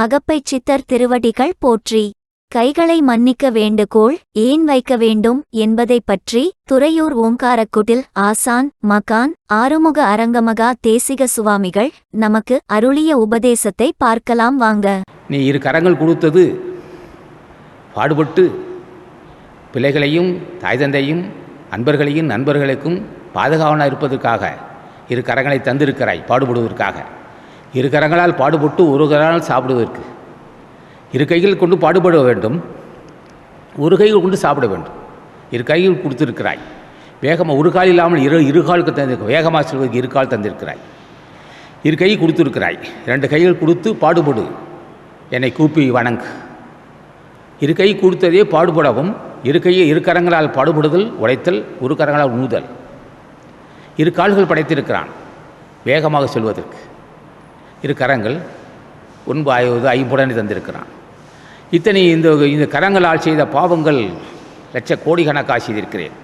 அகப்பைச் சித்தர் திருவடிகள் போற்றி. கைகளை மன்னிக்க வேண்டுகோள் ஏன் வைக்க வேண்டும் என்பதைப் பற்றி துறையூர் ஓங்காரக்குடில் ஆசான் மகான் ஆறுமுக அரங்கமகா தேசிக சுவாமிகள் நமக்கு அருளிய உபதேசத்தை பார்க்கலாம் வாங்க. நீ இரு கரங்கள் கொடுத்தது பாடுபட்டு பிள்ளைகளையும் தாய் தந்தையும் அன்பர்களையும் நண்பர்களுக்கும் பாதுகாவனாக இருப்பதற்காக இரு கரங்களை தந்திருக்கிறாய் பாடுபடுவதற்காக. இரு கரங்களால் பாடுபட்டு ஒரு கரங்களால் சாப்பிடுவதற்கு. இரு கைகள் கொண்டு பாடுபட வேண்டும். ஒரு கைகள் கொண்டு சாப்பிட வேண்டும். இரு கைகள் கொடுத்திருக்கிறாய். வேகமாக ஒரு கால் இல்லாமல் இரு இரு காலுக்கு தந்திருக்க வேகமாக செல்வதற்கு இரு கால் தந்திருக்கிறாய். இரு கை கொடுத்துருக்கிறாய். ரெண்டு கைகள் கொடுத்து பாடுபடு. என்னை கூப்பி வணங்கு. இரு கை கொடுத்ததே பாடுபடவும் இரு கையை இரு கரங்களால் பாடுபடுதல் உடைத்தல் ஒரு கரங்களால் உணுதல் இரு கால்கள் படைத்திருக்கிறான். வேகமாக செல்வதற்கு. இரு கரங்கள் ஒன்பு ஆய்வது ஐம்புடனே தந்திருக்கிறான். இத்தனை இந்த இந்த கரங்களால் செய்த பாவங்கள் லட்ச கோடிக்கணக்காக செய்திருக்கிறேன்.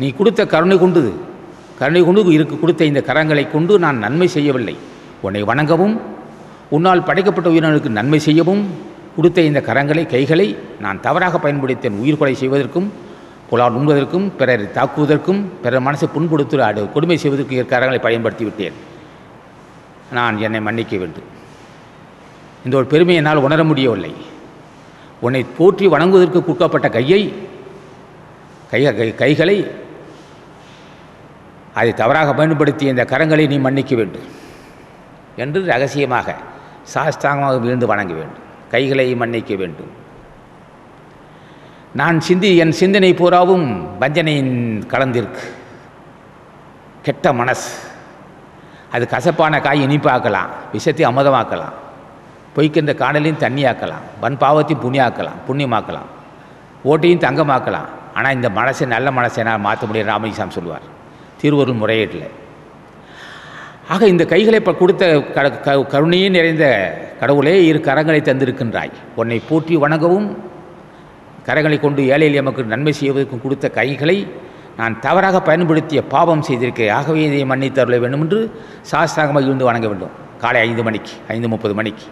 நீ கொடுத்த கருணை கொண்டு கருணை கொண்டு இருக்கு கொடுத்த இந்த கரங்களை கொண்டு நான் நன்மை செய்யவில்லை. உன்னை வணங்கவும் உன்னால் படைக்கப்பட்ட உயிரினருக்கு நன்மை செய்யவும் கொடுத்த இந்த கரங்களை கைகளை நான் தவறாக பயன்படுத்தேன் உயிர் கொலை செய்வதற்கும் புலால் உண்பதற்கும் பிறரை தாக்குவதற்கும் பிறர் மனசை புண்படுத்த கொடுமை செய்வதற்கு கரங்களை பயன்படுத்தி விட்டேன் நான் என்னை மன்னிக்க வேண்டும் இந்த ஒரு பெருமை என்னால் உணர முடியவில்லை. உன்னை போற்றி வணங்குவதற்கு கொடுக்கப்பட்ட கையை கை கை- கைகளை அதை தவறாக பயன்படுத்திய இந்த கரங்களை நீ மன்னிக்க வேண்டும் என்று ரகசியமாக சாஸ்தாங்கமாக விழுந்து வணங்க வேண்டும். கைகளை மன்னிக்க வேண்டும். நான் சிந்தி என் சிந்தனை பூராவும் வஞ்சனையின் கலந்திருக்கு கெட்ட மனசு. அது கசப்பான காய் இனிப்பாக்கலாம் விஷத்தை அமுதமாக்கலாம். பொய்க்கின்ற காணலையும் தண்ணியாக்கலாம் வன் பாவத்தையும் புண்ணியாக்கலாம் புண்ணியமாக்கலாம். ஓட்டையும் தங்கமாக்கலாம். ஆனால் இந்த மனசை நல்ல மனசை நான் மாற்ற முடியும் ராமலிசாமி சொல்லுவார். திருவருள் முறையீட்டில். ஆக இந்த கைகளை இப்போ கொடுத்த க க- கருணையே நிறைந்த கடவுளே இரு கரங்களை தந்திருக்கின்றாய். உன்னை போற்றி வணங்கவும் கரங்களை கொண்டு ஏழை எளிய மக்கள் நன்மை செய்வதற்கும் கொடுத்த கைகளை நான் தவறாக பயன்படுத்திய பாவம் செய்திருக்கேன் ஆகவே இதை மன்னித்தருள வேண்டும் என்று சாஸ்திராகமாக இருந்து வணங்க வேண்டும். காலை ஐந்து மணிக்கு ஐந்து முப்பது மணிக்கு.